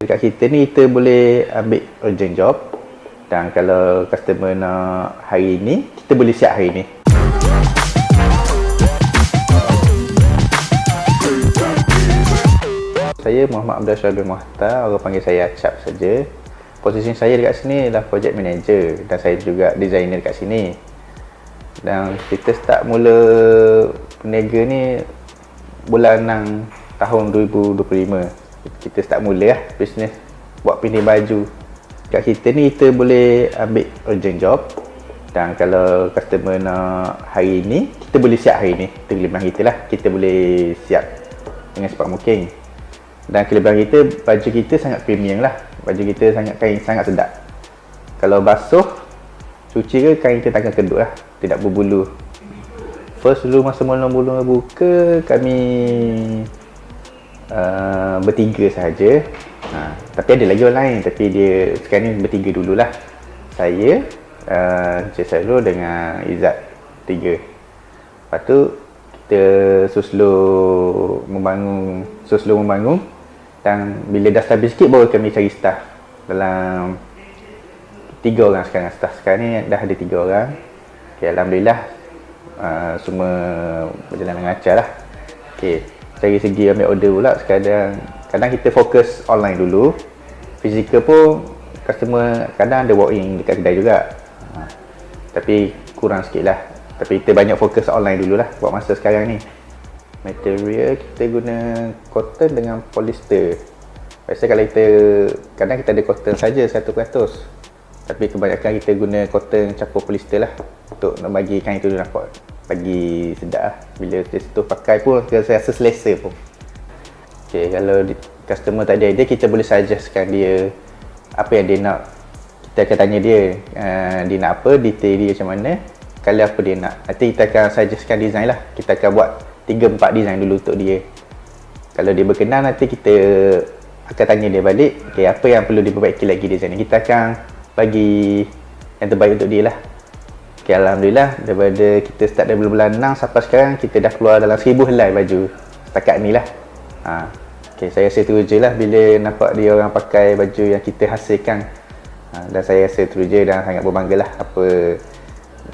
Dekat kita ni kita boleh ambil urgent job dan kalau customer nak hari ni, kita boleh siap hari ni. Saya Muhammad Abdul Syahid bin Mohtar, orang panggil saya Acap saja. Posisi saya dekat sini adalah project manager dan saya juga designer dekat sini. Dan kita start mula peniaga ni bulan 6 tahun 2025. Kita start mula lah bisnes buat pindah baju. Kat kita ni kita boleh ambil urgent job dan kalau customer nak hari ni, kita boleh siap hari ni. Itu kelebihan kita lah. Kita boleh siap dengan cepat mungkin. Dan kelebihan kita, baju kita sangat premium lah. Baju kita sangat kain sangat sedap. Kalau basuh, cuci ke kain kita takkan kedut lah. Tidak berbulu. First dulu masa mula-mula buka, kami uh, bertiga sahaja. Ha, tapi ada lagi orang lain. Tapi dia sekarang ni bertiga dululah. Saya, uh, Encik Sarul dengan Izzat. Tiga. Lepas tu, kita susloh membangun, susloh membangun dan bila dah stabil sikit baru kami cari staff dalam tiga orang sekarang staff sekarang ni dah ada tiga orang okay, Alhamdulillah uh, semua berjalan dengan lancar lah okay. Dari segi ambil order pula sekarang kadang kita fokus online dulu fizikal pun customer kadang ada walk in dekat kedai juga. Uh, tapi kurang sikit lah. Tapi kita banyak fokus online dulu lah buat masa sekarang ni. Material kita guna cotton dengan polyester. Biasa kalau kita kadang kita ada cotton saja 100% tapi kebanyakan kita guna cotton campur polyester lah untuk nak bagi kain tu nampak bagi sedap lah. Bila tu pakai pun saya rasa selesa pun. Ok kalau customer tak ada idea kita boleh suggestkan dia apa yang dia nak. Kita akan tanya dia uh, dia nak apa detail dia macam mana. Kalau apa dia nak. Nanti kita akan suggestkan design lah. Kita akan buat 3-4 design dulu untuk dia. Kalau dia berkenan nanti kita akan tanya dia balik. Okay, apa yang perlu diperbaiki lagi design ni? Kita akan bagi yang terbaik untuk dia lah okay, Alhamdulillah daripada kita start dari bulan 6 sampai sekarang kita dah keluar dalam 1000 helai baju setakat ni lah. Ha. okay, saya rasa teruja lah bila nampak dia orang pakai baju yang kita hasilkan. Ha, dan saya rasa teruja dan sangat berbangga lah apa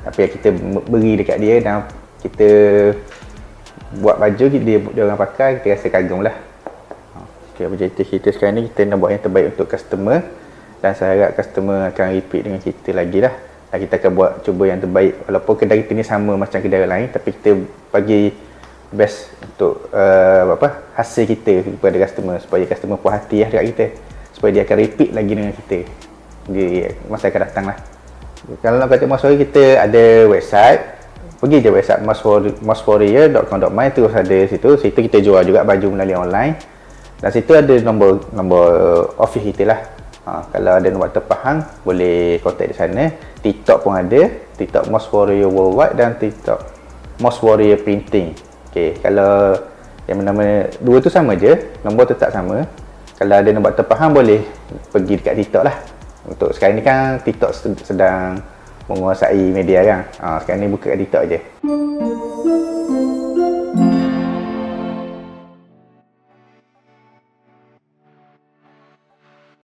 apa yang kita beri dekat dia dan kita buat baju dia, dia orang pakai kita rasa kagum lah. Okay, objektif kita sekarang ni? Kita nak buat yang terbaik untuk customer dan saya harap customer akan repeat dengan kita lagi lah kita akan buat cuba yang terbaik. Walaupun kedai kita ni sama macam kedai lain tapi kita bagi best untuk uh, apa hasil kita kepada customer. Supaya customer puas hati lah dekat kita. Supaya dia akan repeat lagi dengan kita. Di masa akan datang lah. Kalau nak kata Maswari kita ada website. Pergi je website maswarrior.com.my terus ada situ. Situ kita jual juga baju melalui online. Dan situ ada nombor nombor office kita lah ha, kalau ada nombor terpahang boleh contact di sana. Tiktok pun ada. Tiktok Most Warrior Worldwide dan tiktok Most Warrior Printing. Ok kalau yang bernama dua tu sama je nombor tetap sama. Kalau ada nombor terpahang boleh pergi dekat tiktok lah. Untuk sekarang ni kan tiktok sedang menguasai media kan. Ha, sekarang ni buka kat TikTok je